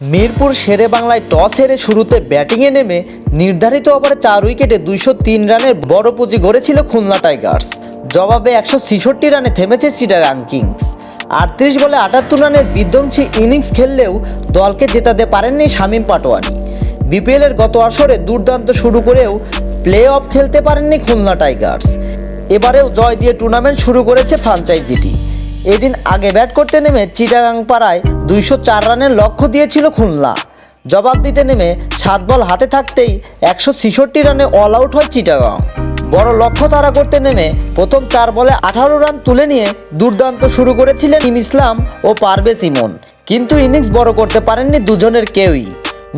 মিরপুর শেরে বাংলায় টস হেরে শুরুতে ব্যাটিংয়ে নেমে নির্ধারিত ওভারে চার উইকেটে দুইশো তিন রানের বড় পুঁজি গড়েছিল খুলনা টাইগার্স। জবাবে একশো ছেষট্টি রানে থেমেছে চিটাগাং কিংস আটত্রিশ বলে আটাত্তর রানের বিধ্বংসী ইনিংস খেললেও দলকে জেতাতে পারেননি শামীম পাটোয়ানি বিপিএলের গত আসরে দুর্দান্ত শুরু করেও প্লে অফ খেলতে পারেননি খুলনা টাইগার্স। এবারেও জয় দিয়ে টুর্নামেন্ট শুরু করেছে ফ্রাঞ্চাইজিটি এদিন আগে ব্যাট করতে নেমে চিটাগাং পাড়ায় দুইশো চার রানের লক্ষ্য দিয়েছিল খুলনা। জবাব দিতে নেমে সাত বল হাতে থাকতেই একশো ছেষট্টি রানে অল আউট হয় চিটাগাং। বড় লক্ষ্য তারা করতে নেমে প্রথম চার বলে আঠারো রান তুলে নিয়ে দুর্দান্ত শুরু করেছিলেন ইম ইসলাম ও পারভেজ ইমন। কিন্তু ইনিংস বড় করতে পারেননি দুজনের কেউই।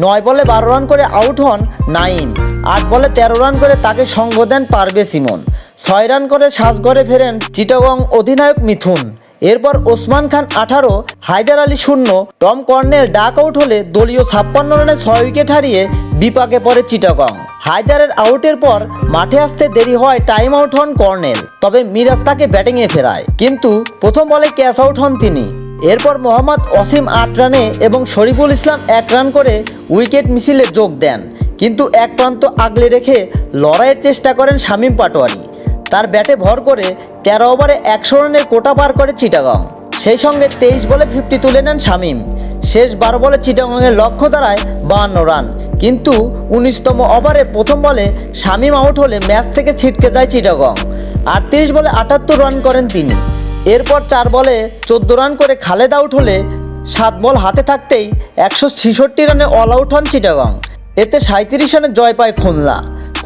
নয় বলে বারো রান করে আউট হন নাইম আট বলে তেরো রান করে তাকে সঙ্গ দেন পারভেজ ইমন। ছয় রান করে সাজঘরে ফেরেন চিটাগং অধিনায়ক মিথুন। এরপর ওসমান খান আঠারো, হায়দার আলী শূন্য, টম কর্নেল ডাক আউট হলে দলীয় ছাপ্পান্ন রানে ছয় উইকেট হারিয়ে বিপাকে পড়ে চিটাগং। হায়দারের আউটের পর মাঠে আসতে দেরি হয় টাইম আউট হন কর্নেল, তবে মিরাজ তাকে ব্যাটিংয়ে ফেরায়। কিন্তু প্রথম বলে ক্যাচ আউট হন তিনি। এরপর মোহাম্মদ অসীম আট রানে এবং শরীফুল ইসলাম এক রান করে উইকেট মিছিলে যোগ দেন। কিন্তু এক প্রান্ত আগলে রেখে লড়াইয়ের চেষ্টা করেন শামীম পাটোয়ারি। তার ব্যাটে ভর করে তেরো ওভারে একশো রানের কোটা পার করে চিটাগং। সেই সঙ্গে তেইশ বলে ফিফটি তুলে নেন শামীম। শেষ বারো বলে চিটাগংয়ের লক্ষ্য দাঁড়ায় বাহান্ন রান। কিন্তু উনিশতম ওভারে প্রথম বলে শামীম আউট হলে ম্যাচ থেকে ছিটকে যায় চিটাগং। আটত্রিশ বলে আটাত্তর রান করেন তিনি। এরপর চার বলে চোদ্দ রান করে খালেদ আউট হলে সাত বল হাতে থাকতেই একশো ছেষট্টি রানে অল আউট হন চিটাগং। এতে সাঁত্রিশ রানে জয় পায় খুলনা।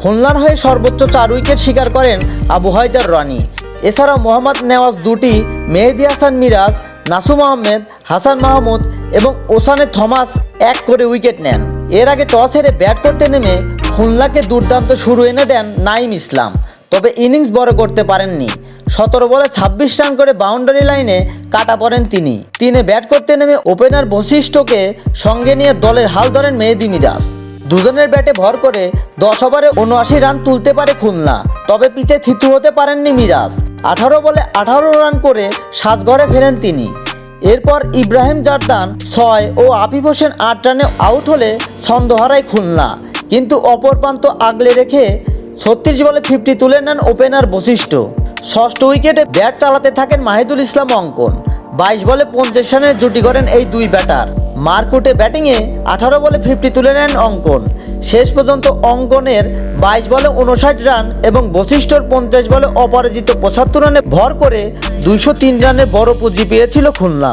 খুলনার হয়ে সর্বোচ্চ চার উইকেট শিকার করেন আবু হায়দার রানি। এছাড়াও মোহাম্মদ নেওয়াজ দুটি, মেহেদি হাসান মিরাজ, নাসুম আহমেদ, হাসান মাহমুদ এবং ওসানে থমাস এক করে উইকেট নেন। এর আগে টস হেরে ব্যাট করতে নেমে খুলনাকে দুর্দান্ত শুরু এনে দেন নাইম ইসলাম। তবে ইনিংস বড় করতে পারেননি। সতেরো বলে ছাব্বিশ রান করে বাউন্ডারি লাইনে কাটা পড়েন তিনি। তিনি ব্যাট করতে নেমে ওপেনার বশিষ্ঠকে সঙ্গে নিয়ে দলের হাল ধরেন মেহেদি মিরাজ। দুজনের ব্যাটে ভর করে দশ ওভারে উনআশি রান তুলতে পারে খুলনা। তবে পিছে থিতু হতে পারেননি মিরাজ। আঠারো বলে আঠারো রান করে সাজঘরে ফেরেন তিনি। এরপর ইব্রাহিম জারদান ছয় ও আফিফ হোসেন আট রানে আউট হলে ছন্দ হারায় খুলনা। কিন্তু অপর প্রান্ত আগলে রেখে ছত্রিশ বলে ফিফটি তুলে নেন ওপেনার বশিষ্ঠ। ষষ্ঠ উইকেটে ব্যাট চালাতে থাকেন মাহিদুল ইসলাম অঙ্কন। বাইশ বলে পঞ্চাশ রানের জুটি করেন এই দুই ব্যাটার। মারকুটে ব্যাটিংয়ে আঠারো বলে ফিফটি তুলে নেন অঙ্কন। শেষ পর্যন্ত অঙ্কনের বাইশ বলে উনষাট রান এবং বশিষ্ঠর পঞ্চাশ বলে অপরাজিত পঁচাত্তর রানে ভর করে দুইশো তিন রানের বড় পুঁজি পেয়েছিল খুলনা।